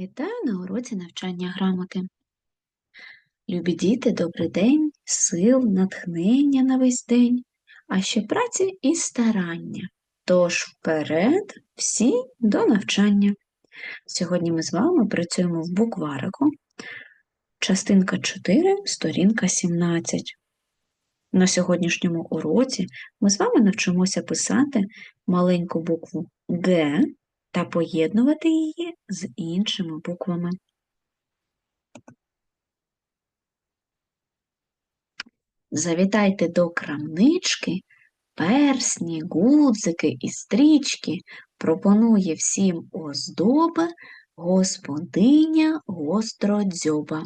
Вітаю на уроці навчання грамоти. Любі діти, добрий день, сил, натхнення на весь день, а ще праці і старання. Тож вперед всі до навчання. Сьогодні ми з вами працюємо в букварику. Частинка 4, сторінка 17. На сьогоднішньому уроці ми з вами навчимося писати маленьку букву Г та поєднувати її з іншими буквами. Завітайте до крамнички, персні, гудзики і стрічки пропонує всім оздоби господиня гостродзьоба.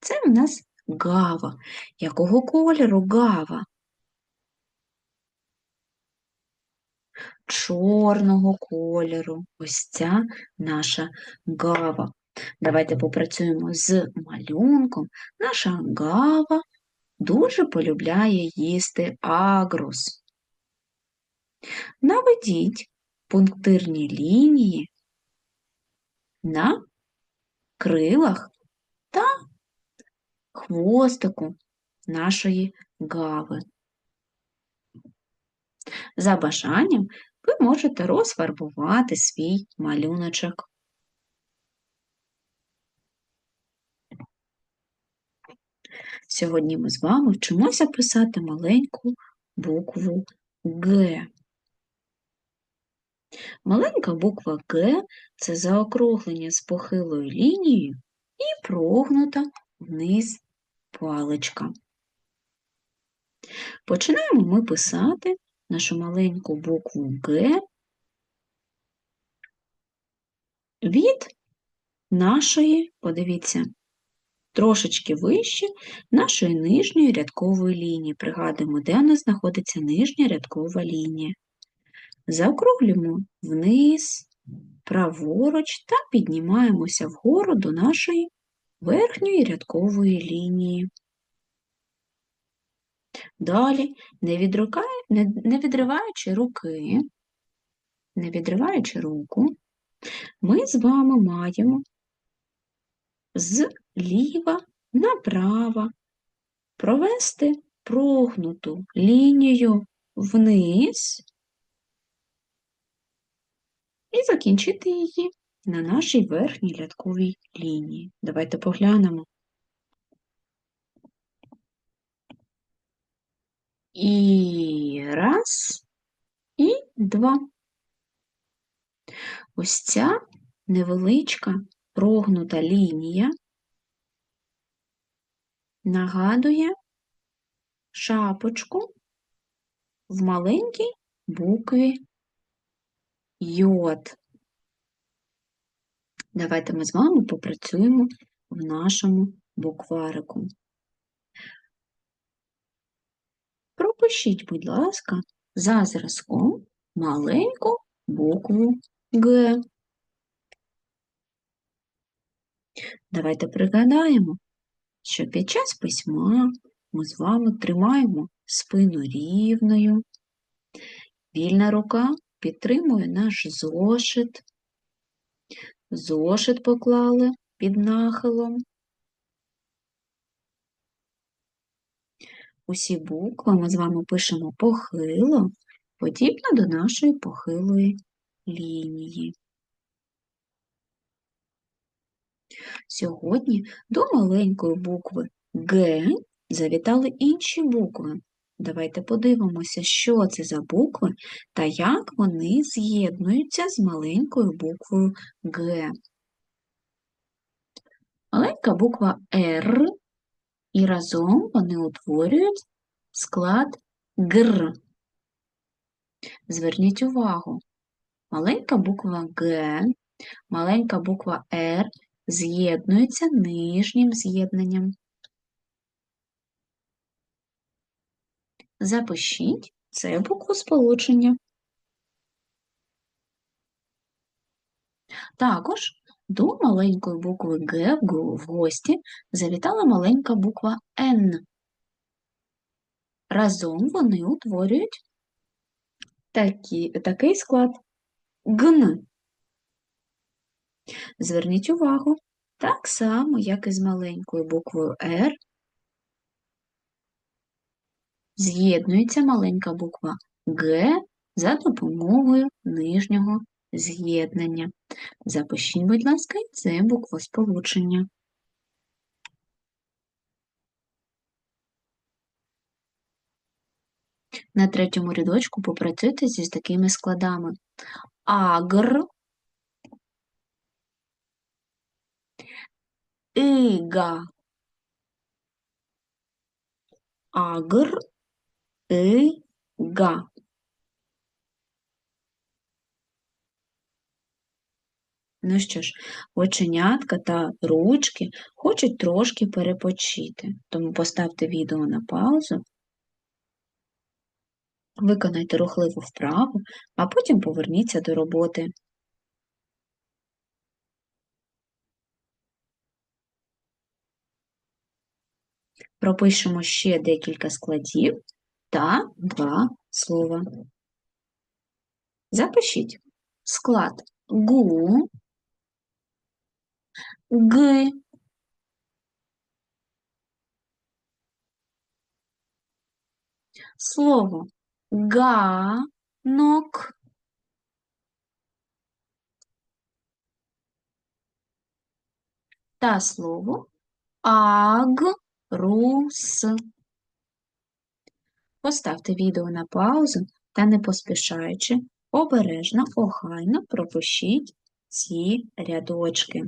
Це у нас гава. Якого кольору гава? Чорного кольору. Ось ця наша гава. Давайте попрацюємо з малюнком. Наша гава дуже полюбляє їсти агрус. Наведіть пунктирні лінії на крилах та хвостику нашої гави. За бажанням ви можете розфарбувати свій малюночок. Сьогодні ми з вами вчимося писати маленьку букву Г. Маленька буква Г це заокруглення з похилою лінією і прогнута вниз паличка. Починаємо ми писати нашу маленьку букву Г від нашої, подивіться, трошечки вище нашої нижньої рядкової лінії. Пригадуємо, де у нас знаходиться нижня рядкова лінія. Заокруглюємо вниз, праворуч та піднімаємося вгору до нашої верхньої рядкової лінії. Далі, не, відрукає, не, не відриваючи руки, не відриваючи руку, ми з вами маємо зліва направо провести прогнуту лінію вниз і закінчити її на нашій верхній рядковій лінії. Давайте поглянемо. І раз, і два. Ось ця невеличка прогнута лінія нагадує шапочку в маленькій букві йод. Давайте ми з вами попрацюємо в нашому букварику. Пропишіть, будь ласка, за зразком маленьку букву Г. Давайте пригадаємо, що під час письма ми з вами тримаємо спину рівною, вільна рука підтримує наш зошит, зошит поклали під нахилом, Усі букви ми з вами пишемо похило, подібно до нашої похилої лінії. Сьогодні до маленької букви Г завітали інші букви. Давайте подивимося, що це за букви та як вони з'єднуються з маленькою буквою Г. Маленька буква Р і разом вони утворюють склад ГР. Зверніть увагу, маленька буква Г, маленька буква Р з'єднуються нижнім з'єднанням. Запишіть це буквосполучення. Також до маленької букви Г в гості завітала маленька буква Н. Разом вони утворюють такі, такий склад ГН. Зверніть увагу, так само, як і з маленькою буквою R, з'єднується маленька буква Г за допомогою нижнього з'єднання. Запишіть, будь ласка, і це буквосполучення. На третьому рядочку попрацюйте зі такими складами. Агр, ига, агр, ига. Ну що ж, оченятка та ручки хочуть трошки перепочити, тому поставте відео на паузу, виконайте рухливу вправу, а потім поверніться до роботи. Пропишемо ще декілька складів та два слова. Запишіть склад гу, г, слово ганок, та слово агрус. Поставте відео на паузу та не поспішаючи, обережно, охайно пропишіть ці рядочки.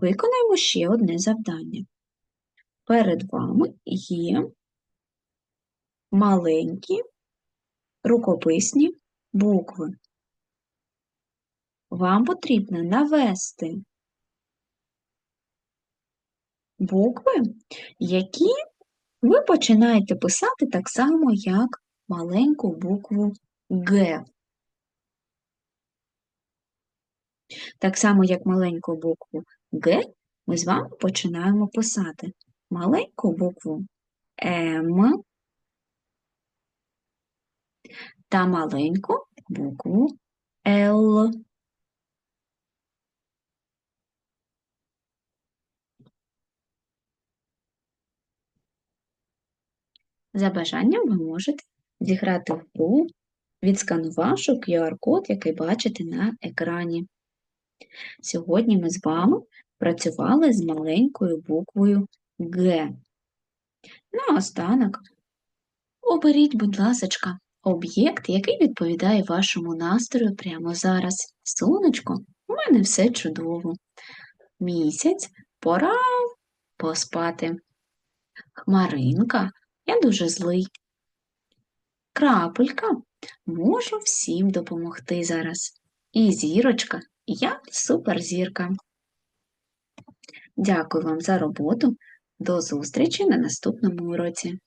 Виконаємо ще одне завдання. Перед вами є маленькі рукописні букви. Вам потрібно навести букви, які ви починаєте писати так само, як маленьку букву Г. Так само, як маленьку букву Г, ми з вами починаємо писати маленьку букву М та маленьку букву Л. За бажанням ви можете зіграти в гру, відсканувавши QR-код, який бачите на екрані. Сьогодні ми з вами працювали з маленькою буквою Г. Наостанок оберіть, будь ласка, об'єкт, який відповідає вашому настрою прямо зараз. Сонечко, у мене все чудово. Місяць пора поспати. Хмаринка, я дуже злий. Крапелька, можу всім допомогти зараз. І зірочка, я суперзірка. Дякую вам за роботу. До зустрічі на наступному уроці.